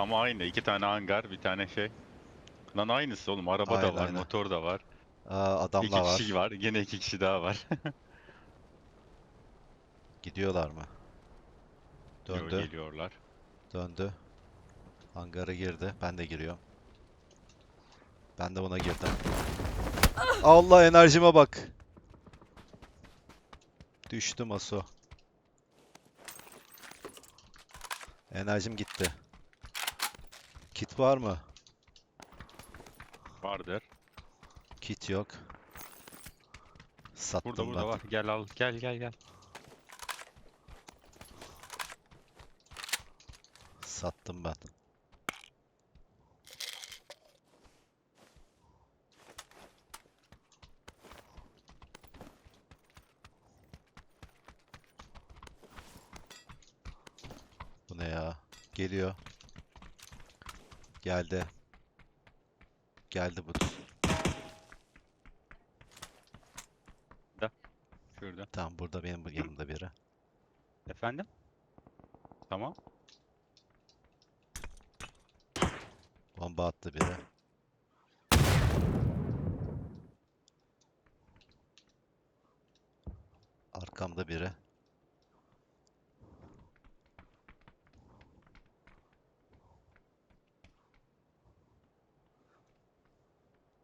Ama aynı. iki tane hangar, bir tane şey. Lan aynısı oğlum. Araba Aynen, da var, aynen. motor da var. Aa, İki adamlar var. kişi var. Gene iki kişi daha var. Gidiyorlar mı? Yo, Döndü. geliyorlar. Döndü. Hangara girdi. Ben de giriyorum. Ben de buna girdim. Allah enerjime bak. Düştüm Aso. Enerjim gitti. Kit var mı? Vardır. Kit yok. Sattım Burada burada ben. var. Gel al. Gel gel gel. Sattım ben. Bu ne ya? Geliyor. Geldi. Geldi bu. Şurada. Tamam burada benim yanımda biri. Efendim? Tamam. Bomba attı biri. Arkamda biri.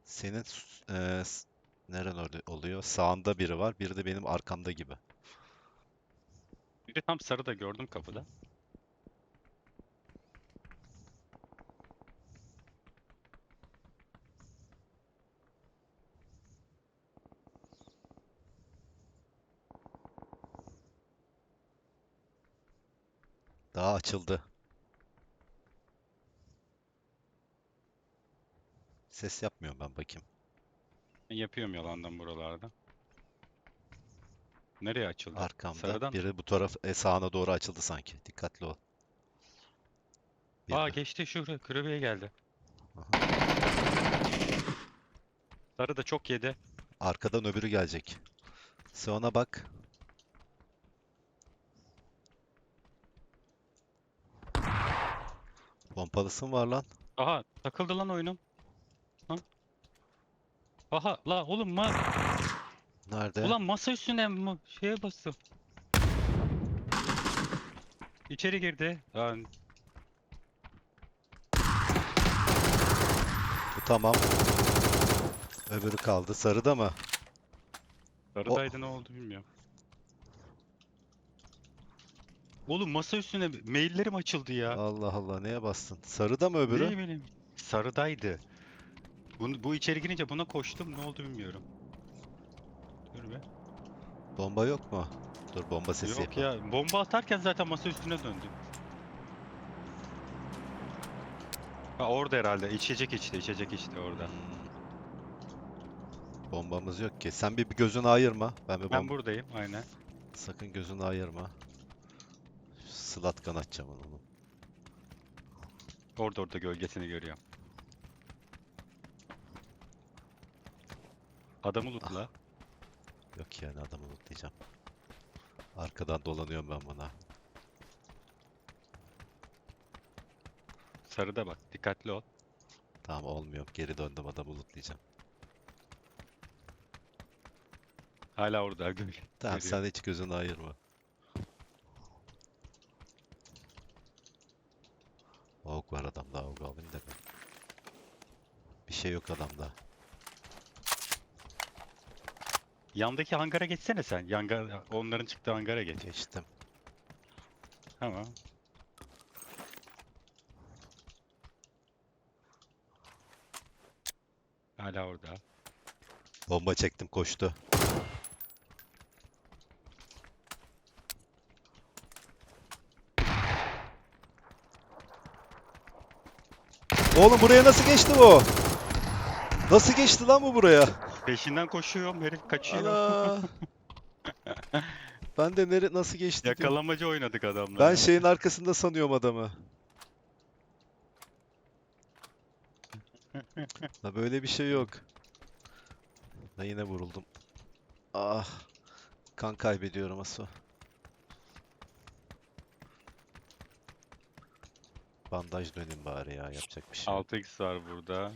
Senin s- eee, s- neren orada oluyor? Sağında biri var, biri de benim arkamda gibi. Biri tam sarıda gördüm kapıda. Daha açıldı. Ses yapmıyorum ben bakayım. Yapıyorum yalandan buralarda. Nereye açıldı? Arkamda Sarıdan. biri bu taraf e, sağına doğru açıldı sanki. Dikkatli ol. Aa Biri. geçti şuraya. Kırıveye geldi. Aha. Sarı da çok yedi. Arkadan öbürü gelecek. Sen ona bak. Pompalısın var lan. Aha takıldı lan oyunum. Lan. Aha la oğlum ma Nerede? ulan masa üstüne ma şeye bastım. İçeri girdi. Aa, Bu tamam. Öbürü kaldı. Sarıda mı? sarıdaydı ne oldu bilmiyorum. Oğlum masa üstüne maillerim açıldı ya. Allah Allah neye bastın? Sarıda mı öbürü? Ne bileyim. Sarıdaydı. Bunu, bu içeri girince buna koştum ne oldu bilmiyorum. Dur be. Bomba yok mu? Dur bomba sesi Yok yapayım. ya bomba atarken zaten masa üstüne döndüm. Ha orada herhalde içecek içti içecek içti orada. Hmm. Bombamız yok ki. Sen bir, bir gözünü ayırma. Ben bir Ben bomba... buradayım aynen. Sakın gözünü ayırma. Slat kan atacağım onu. Orada orada gölgesini görüyorum. Adamı lootla. Yok yani adamı unutlayacağım. Arkadan dolanıyorum ben buna. Sarıda bak dikkatli ol. Tamam olmuyor. Geri döndüm adamı unutlayacağım. Hala orada göl. Tamam Görüyorum. sen hiç gözünü ayırma. Avuk var adamda. Avuk alayım da ben. Bir şey yok adamda. Yandaki hangara geçsene sen. Yangar, onların çıktığı hangara geç. Geçtim. Tamam. Hala orada. Bomba çektim koştu. Oğlum buraya nasıl geçti bu? Nasıl geçti lan bu buraya? Peşinden koşuyorum herif kaçıyor. Ana! Ben de nere nasıl geçti diyorum. Yakalamacı oynadık adamla. Ben şeyin arkasında sanıyorum adamı. La böyle bir şey yok. Ben yine vuruldum. Ah. Kan kaybediyorum Aso. Bandaj döneyim bari ya yapacak bir şey yok. 6x var burada.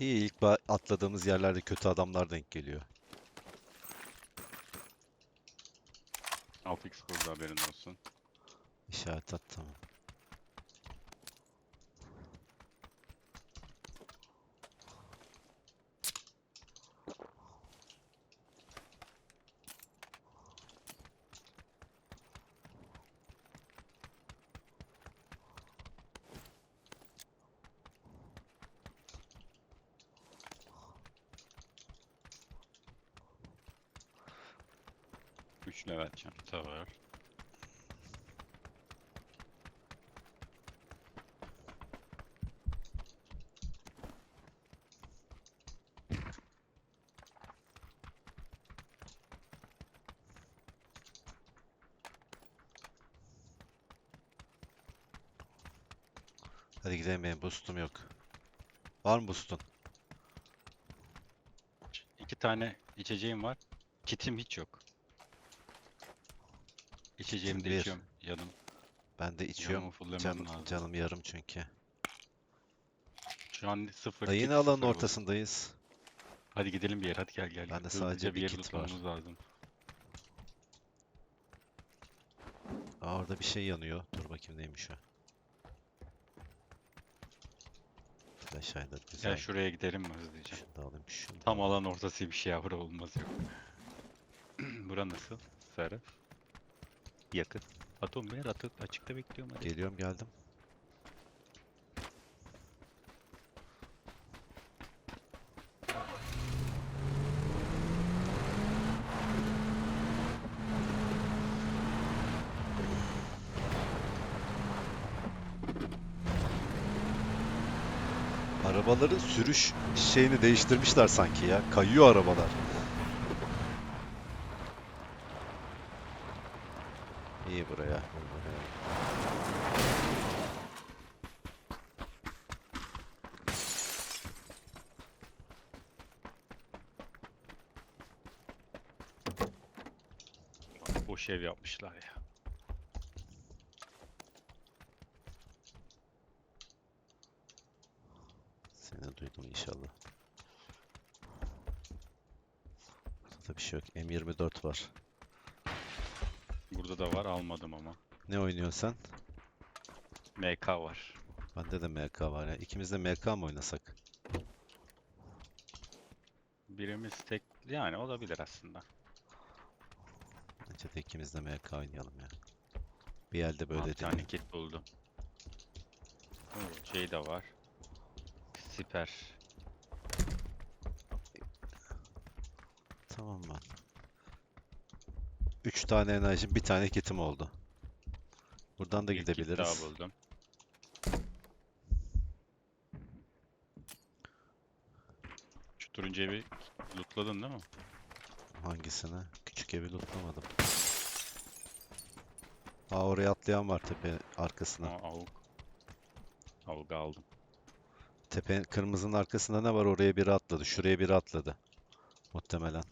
İyi ilk atladığımız yerlerde kötü adamlar denk geliyor. 6x burada haberin olsun. İşaret at tamam. Üç level çanta var. Hadi gidelim benim boostum yok. Var mı boostun? İki tane içeceğim var. Kitim hiç yok. İçeceğimi de bir. içiyorum. Yanım, Ben de içiyorum. fullemem lazım. canım yarım çünkü. Şu an sıfır. Da yine kit, alanın sıfır bu. ortasındayız. Hadi gidelim bir yer. Hadi gel gel. Bende Hızlıca sadece bir yer kit var. lazım. Aa orada bir şey yanıyor. Dur bakayım neymiş o. Flash güzel. Gel şuraya gidelim mi hızlıca? Şunu da alayım. Şunu da Tam alan ortasıymış ya. Bura olmaz yok. Bura nasıl? Sarı. Yakın. Atom bir yer atı açıkta bekliyorum hadi. Geliyorum geldim. Arabaların sürüş şeyini değiştirmişler sanki ya. Kayıyor arabalar. İyi buraya. buraya. Boş ev yapmışlar ya. Seni duydum inşallah. Burada da bir şey yok. M24 var. Burada da var almadım ama. Ne oynuyorsun sen? MK var. Bende de MK var ya. İkimiz de MK mı oynasak? Birimiz tek yani olabilir aslında. De ikimiz de MK oynayalım ya. Bir elde böyle bir tane kit buldum. Oo, şey de var. Siper. Tamam ben. 3 tane enerjim, bir tane kitim oldu. Buradan da Bir kit daha gidebiliriz. buldum. Şu turuncu evi lootladın değil mi? Hangisini? Küçük evi lootlamadım. Aa oraya atlayan var tepe arkasına. Aa, avuk. Avuk aldım. Tepe kırmızının arkasında ne var? Oraya biri atladı. Şuraya biri atladı. Muhtemelen.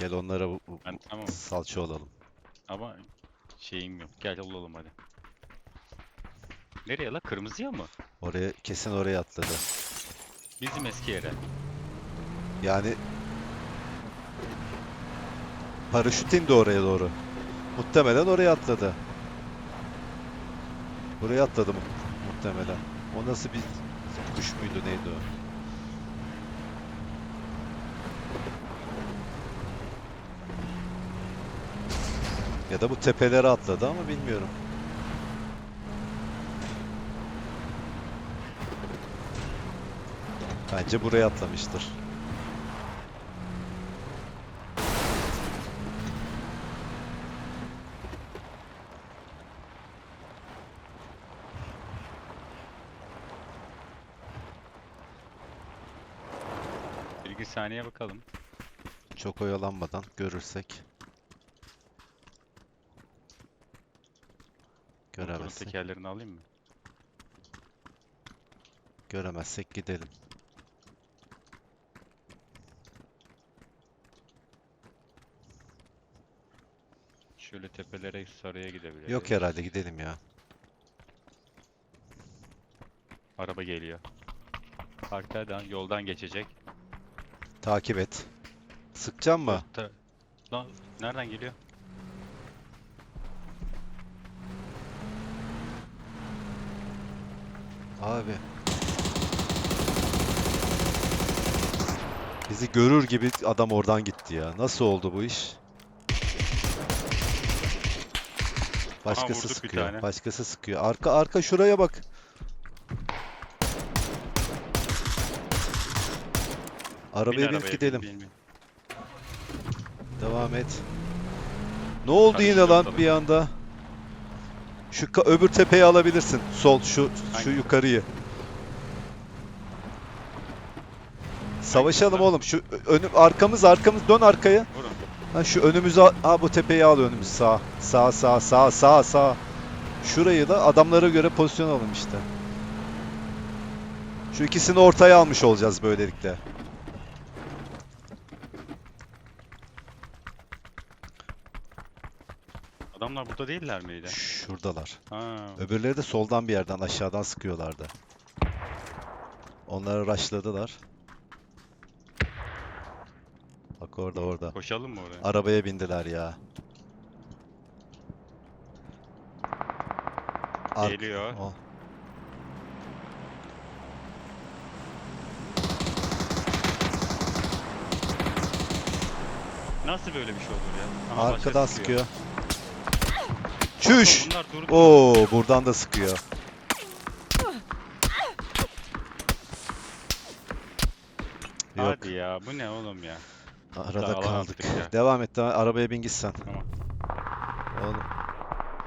Gel onlara bu- bu- Ben tamam salça olalım. ama şeyim yok. Gel olalım hadi. Nereye la? Kırmızıya mı? Oraya kesin oraya atladı. Bizim eski yere. Yani paraşüt indi oraya doğru. Muhtemelen oraya atladı. Buraya atladı mu muhtemelen. O nasıl bir kuş muydu neydi o? Ya da bu tepelere atladı ama bilmiyorum. Bence buraya atlamıştır. Saniye bakalım. Çok oyalanmadan görürsek. Motorun Göremezsek, tekerlerini alayım mı? göremezsek gidelim. Şöyle tepelere sarıya gidebiliriz. Yok herhalde gidelim ya. Araba geliyor. Arkadan yoldan geçecek. Takip et. Sıkacağım mı? Ta- Lan nereden geliyor? Abi. Bizi görür gibi adam oradan gitti ya. Nasıl oldu bu iş? Başkası vurduk bir sıkıyor. tane. Başkası sıkıyor. Arka arka şuraya bak. Arabaya bin, gidelim. bin. Devam et. Ne oldu yine Karıştı lan ortalık. bir anda? Şu öbür tepeyi alabilirsin. Sol şu şu Hangi? yukarıyı. Savaşalım oğlum. Şu önüm arkamız arkamız dön arkaya. Vurun. Ha şu önümüzü ha bu tepeyi al önümüz sağ. Sağ sağ sağ sağ sağ. Şurayı da adamlara göre pozisyon alalım işte. Şu ikisini ortaya almış olacağız böylelikle. Burada değiller miydi? Şuradalar. Ha. Öbürleri de soldan bir yerden aşağıdan sıkıyorlardı. Onları rushladılar. Bak orada orada. Koşalım mı oraya? Arabaya bindiler ya. Ark- Geliyor. Oh. Nasıl böyle bir şey olur ya? Aha, Arkadan sıkıyor. sıkıyor. Çüş! Oo, buradan da sıkıyor. Yok, Hadi ya bu ne oğlum ya? arada alan kaldık. ya. Devam et, devam- arabaya bin git sen. Tamam. Oğlum.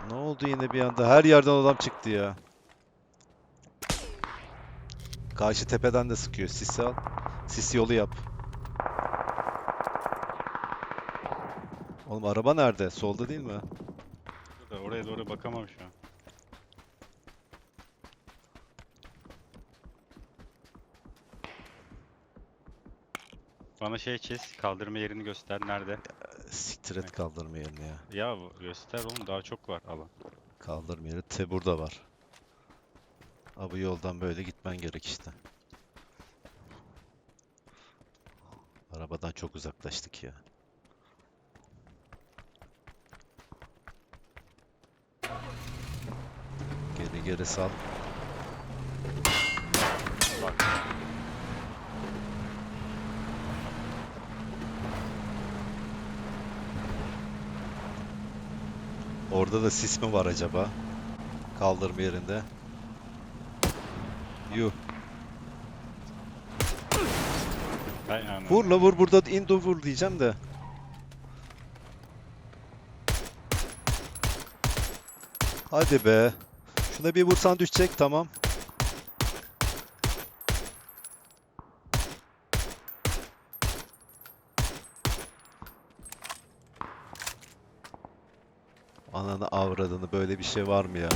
Ne oldu yine bir anda? Her yerden adam çıktı ya. Karşı tepeden de sıkıyor. Sisi al. Sis yolu yap. Oğlum araba nerede? Solda değil mi? Oraya doğru bakamam şu an. Bana şey çiz, kaldırma yerini göster. Nerede? Siktir et kaldırma yerini ya. Ya göster oğlum daha çok var alan. Kaldırma yeri. Te burada var. Ha bu yoldan böyle gitmen gerek işte. Arabadan çok uzaklaştık ya. Geri sal. Bak. Orada da sis mi var acaba? Kaldırma yerinde. Yuh. Vur la vur burada indo vur diyeceğim de. Hadi be. Şuna bir vursan düşecek tamam. Ananı avradını böyle bir şey var mı ya?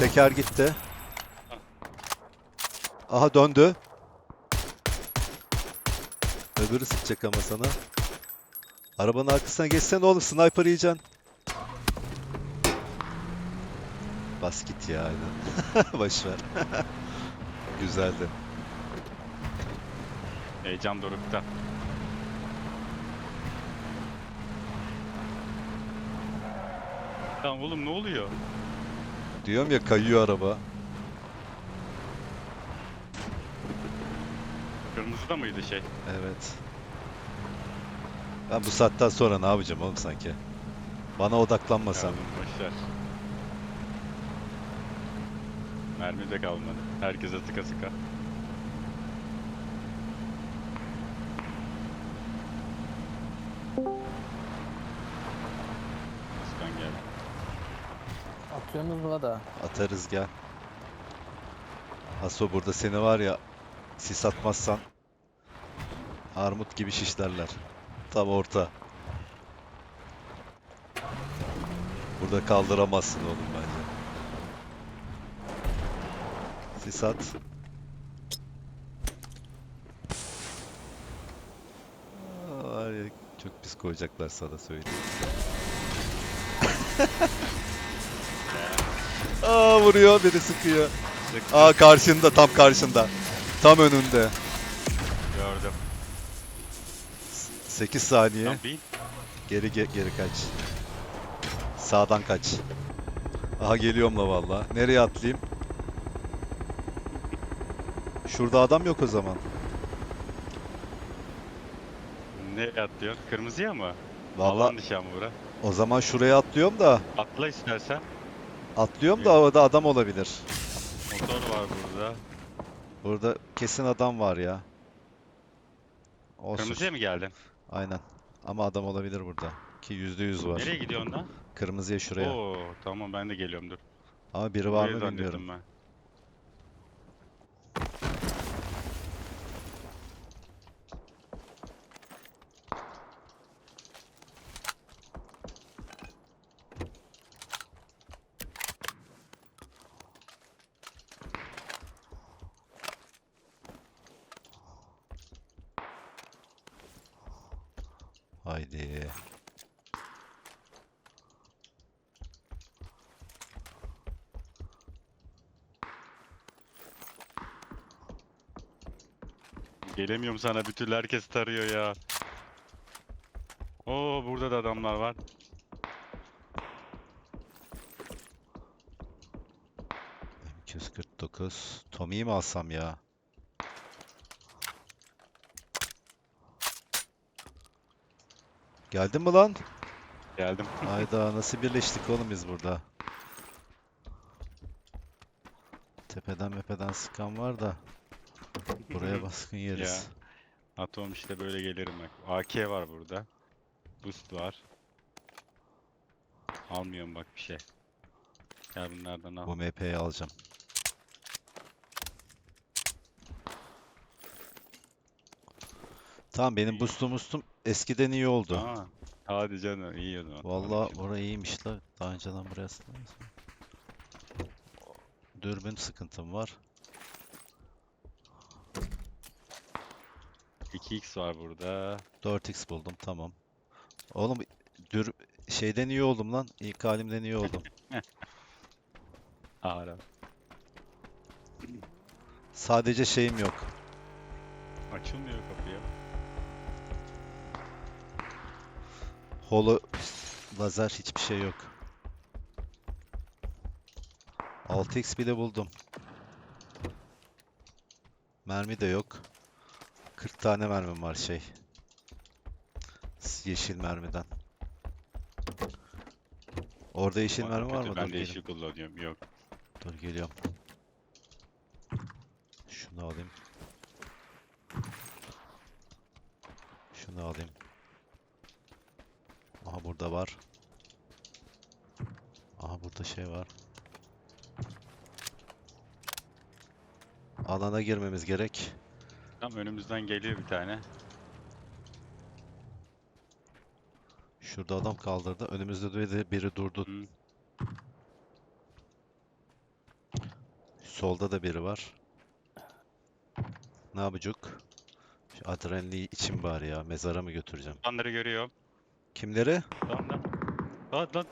Teker gitti. Aha döndü. Öbürü sıkacak ama sana. Arabanın arkasına geçsene oğlum sniper yiyeceksin. Bas git ya aynen. Boş ver. Güzeldi. Heyecan dorukta. Tamam oğlum ne oluyor? Diyorum ya kayıyor araba. Kırmızıda mıydı şey? Evet. Ben bu saatten sonra ne yapacağım oğlum sanki? Bana odaklanmasam. Ya oğlum boş ver. Mermi de kalmadı. Herkese sıka sıka. Aslan gel. Atıyorsunuz buna da. Atarız gel. Haso burada seni var ya sis atmazsan armut gibi şişlerler. Tam orta. Burada kaldıramazsın oğlum bence. Sis at. Aa, Var ya çok pis koyacaklar sana söyleyeyim. Aa vuruyor biri sıkıyor. Aa karşında tam karşında. Tam önünde. Gördüm. 8 saniye. Geri ge- geri kaç. Sağdan kaç. Aha geliyorum la valla. Nereye atlayayım? Şurada adam yok o zaman. Nereye atlıyorsun? Kırmızıya mı? Valla Alan dışı ama bura. o zaman şuraya atlıyorum da Atla istersen. atlıyorum da havada adam olabilir. Motor var burada. Burada kesin adam var ya. Olsun. Kırmızıya mı geldin? Aynen. Ama adam olabilir burada. Ki %100 var. Nereye gidiyorsun lan? Kırmızıya şuraya. Oo tamam ben de geliyorum dur. Ama biri var Burayı mı zannettim bilmiyorum. ben. Gelemiyorum sana bir türlü herkes tarıyor ya. Oo burada da adamlar var. M249. Tommy'yi mi alsam ya? Geldin mi lan? Geldim. Hayda nasıl birleştik oğlum biz burada? Tepeden mepeden sıkan var da buraya baskın yeriz. Atom işte böyle gelirim bak. AK var burada. Boost var. Almıyorum bak bir şey. Gel bunlardan al. Bu MP'yi alacağım. Tamam benim boostum boostum eskiden iyi oldu. Aa, hadi canım iyi o zaman. Vallahi burası iyiymiş la. Daha önceden buraya sıkılmaz? Dürbün sıkıntım var. 2x var burada. 4x buldum tamam. Oğlum dür şeyden iyi oldum lan. İlk halimden iyi oldum. Ara. Sadece şeyim yok. Açılmıyor kapıya. Holo lazer hiçbir şey yok. 6x bile buldum. Mermi de yok. 40 tane mermim var şey. Yeşil mermiden. Orada yeşil Vay mermi var mı? Ben Dur, de yeşil kullanıyorum. Yok. Dur geliyorum. Şunu alayım. Şunu alayım. Aha burada var. Aha burada şey var. Alana girmemiz gerek. Tam önümüzden geliyor bir tane. Şurada adam kaldırdı. Önümüzde de biri durdu. Hı. Solda da biri var. Ne yapacak? Şu adrenalini için bari ya. Mezara mı götüreceğim? Onları görüyorum. Kimleri? Lan lan. Lan lan.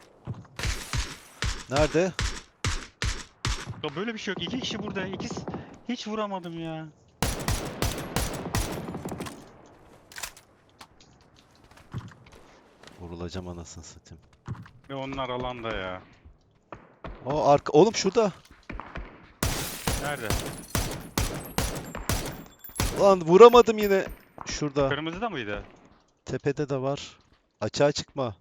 Nerede? Ya böyle bir şey yok. İki kişi burada. İkisi hiç vuramadım ya. Vurulacağım anasını satayım. Ve onlar alanda ya. O arka oğlum şurada. Nerede? Lan vuramadım yine. Şurada. Kırmızıda mıydı? Tepede de var. Açığa çıkma.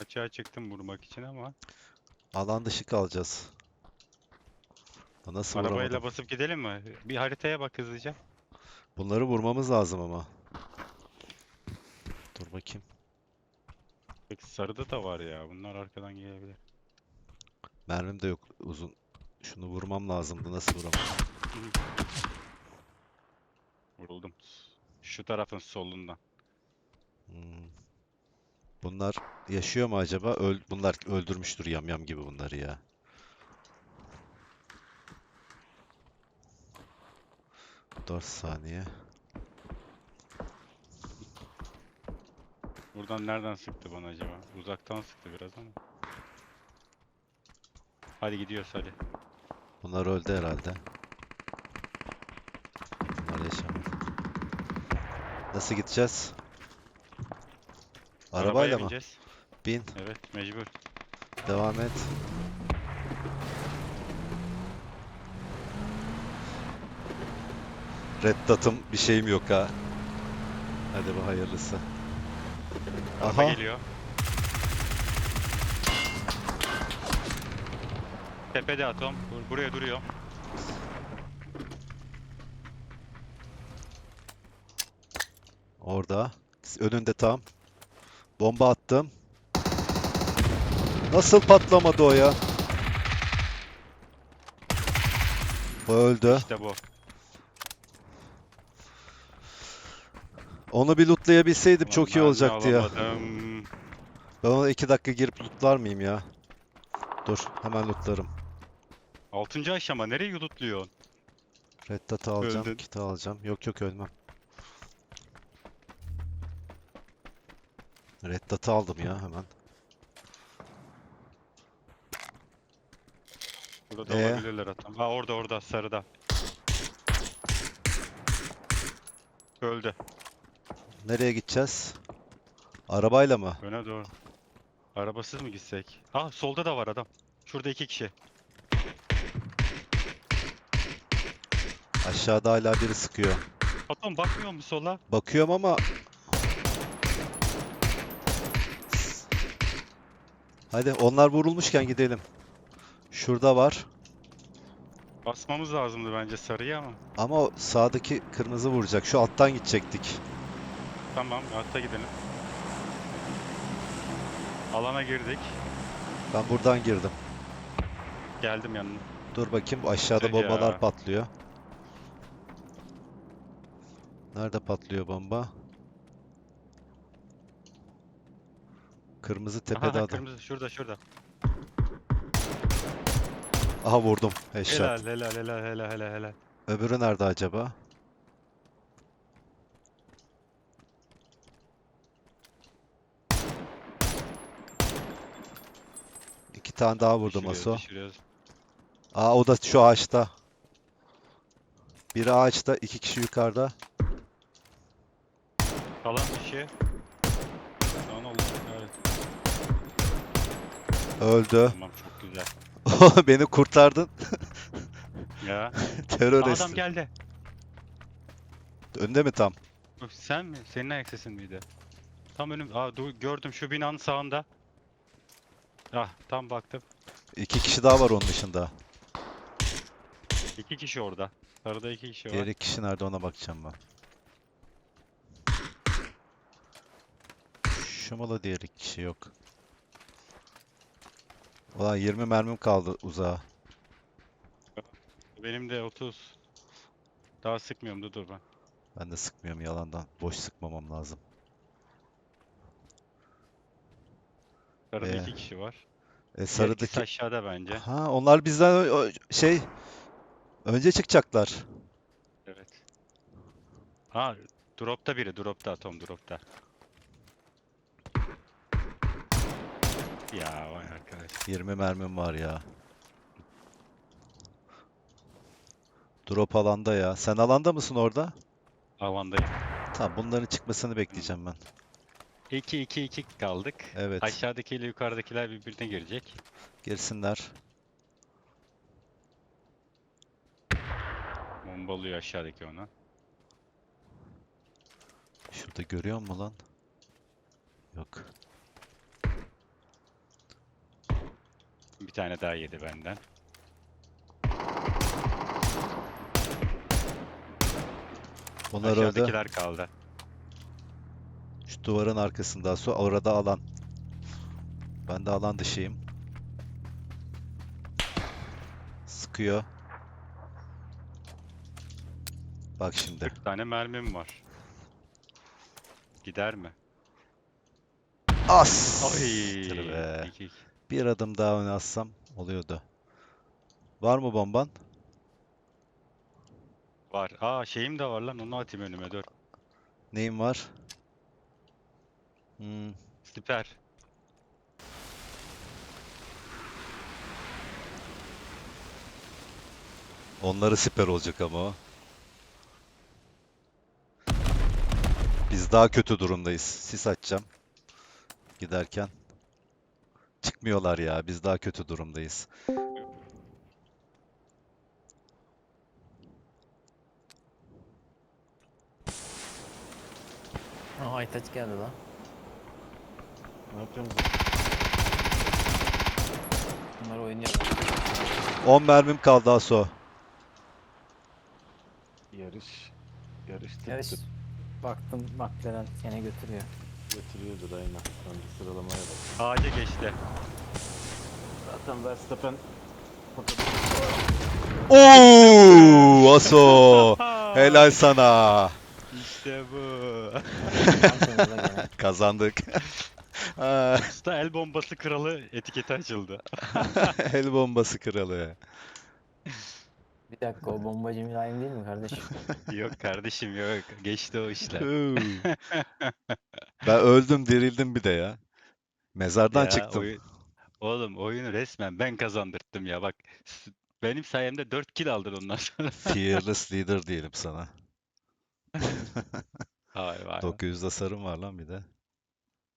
Açığa çıktım vurmak için ama. Alan dışı kalacağız. Lan Nasıl Arabayla vuramadım? basıp gidelim mi? Bir haritaya bak hızlıca. Bunları vurmamız lazım ama. Bakayım. Peki sarıda da var ya. Bunlar arkadan gelebilir. Mermim de yok uzun. Şunu vurmam lazımdı. Nasıl vuramam? Vuruldum. Şu tarafın solundan. Hmm. Bunlar yaşıyor mu acaba? Öl bunlar öldürmüştür yamyam gibi bunları ya. Dört saniye. Buradan nereden sıktı bana acaba? Uzaktan sıktı biraz ama. Hadi gidiyoruz hadi. Bunlar öldü herhalde. Bunlar yaşamadı. Nasıl gideceğiz? Arabaya Arabayla mı? bineceğiz. Bin. Evet mecbur. Devam et. Red Dot'um bir şeyim yok ha. Hadi bu hayırlısı. Araba Aha. geliyor. Tepede atom. Bur- Buraya duruyor. Orada. Önünde tam. Bomba attım. Nasıl patlamadı o ya? O öldü. İşte bu. Onu bir lootlayabilseydim çok iyi Ulan ben de olacaktı ya. alamadım. Ben ona iki dakika girip lootlar mıyım ya? Dur, hemen lootlarım. Altıncı aşama nereye yudutluyorsun? Red Dot'u alacağım, Öldün. kit'i alacağım. Yok yok ölmem. Red Dot'u aldım ya hemen. Burada da Ee? olabilirler atom. Ha orada orada sarıda. Öldü. Nereye gideceğiz? Arabayla mı? Öne doğru. Arabasız mı gitsek? Ha solda da var adam. Şurada iki kişi. Aşağıda hala biri sıkıyor. Atom bakmıyor mu sola? Bakıyorum ama... Hadi onlar vurulmuşken gidelim. Şurada var. Basmamız lazımdı bence sarıya ama. Ama o sağdaki kırmızı vuracak. Şu alttan gidecektik. Tamam hatta gidelim. Alana girdik. Ben buradan girdim. Geldim yanına. Dur bakayım aşağıda bombalar ya. patlıyor. Nerede patlıyor bomba? Kırmızı tepede adam. kırmızı şurada şurada. Aha vurdum. Headshot. Helal helal helal helal helal helal. Öbürü nerede acaba? Tane daha vurdum Düşürüyoruz, Aso. düşürüyoruz. Aa o da şu ağaçta. Biri ağaçta, iki kişi yukarıda. Kalan kişi. Lan Allah kahretsin. Öldü. Tamam çok güzel. Beni kurtardın. Ya. Aa, Terörist. adam geldi. Önde mi tam? Sen mi? Senin ayak sesin miydi? Tam önüm. Aa dur, gördüm şu binanın sağında. Ah tam baktım. İki kişi daha var onun dışında. İki kişi orada. Sarıda iki kişi var. Diğer iki kişi nerede ona bakacağım ben. Şu mu da diğer iki kişi yok. Ulan 20 mermim kaldı uzağa. Benim de 30. Daha sıkmıyorum dur dur ben. Ben de sıkmıyorum yalandan. Boş sıkmamam lazım. Sarıda Ee, iki kişi var. E Diğer ikisi sarıdaki... aşağıda bence. Ha onlar bizden ö- ö- şey... Önce çıkacaklar. Evet. Ha dropta biri dropta atom dropta. Ya vay arkadaş. 20 mermim var ya. Drop alanda ya. Sen alanda mısın orada? Avandayım. Tamam bunların çıkmasını bekleyeceğim ben. 2 2 2 kaldık. Evet. Aşağıdakiyle yukarıdakiler birbirine girecek. Girsinler. Bombalıyor aşağıdaki ona. Şurada görüyor musun lan? Yok. Bir tane daha yedi benden. Onlar öldü. Aşağıdakiler kaldı. Duvarın arkasında. Su orada alan. Ben de alan dışıyım. Sıkıyor. Bak şimdi. 40 tane mermim var. Gider mi? As! Ay. Be. iki, iki. Bir adım daha öne atsam oluyordu. Var mı bomban? Var. Aa şeyim de var lan onu atayım önüme dur. Neyin var? Hmm, Süper. onları siper olacak ama. Biz daha kötü durumdayız. Sis açacağım. Giderken. Çıkmıyorlar ya. Biz daha kötü durumdayız. Aa Aytaç geldi lan. Ne yapacağız? Bunlar oynuyor. 10 mermim kaldı Aso. Yarış. Yarış tık Yarış. tık Baktım McLaren gene götürüyor. götürüyordur aynen. Ben bir sıralamaya bak. Ağaca geçti. Zaten Verstappen Oo, Aso. Helal sana. İşte bu. Kazandık. Ha, Usta el bombası kralı etiketi açıldı. El bombası kralı. Bir dakika o bombacı mülayim değil mi kardeşim? yok kardeşim yok. Geçti o işler. Ben öldüm, dirildim bir de ya. Mezardan Ya, çıktım. oyun- Oğlum oyunu resmen ben kazandırttım ya bak. Benim sayemde 4 kill aldın ondan sonra. Fearless leader diyelim sana. Vay vay. 900'de sarım var lan bir de.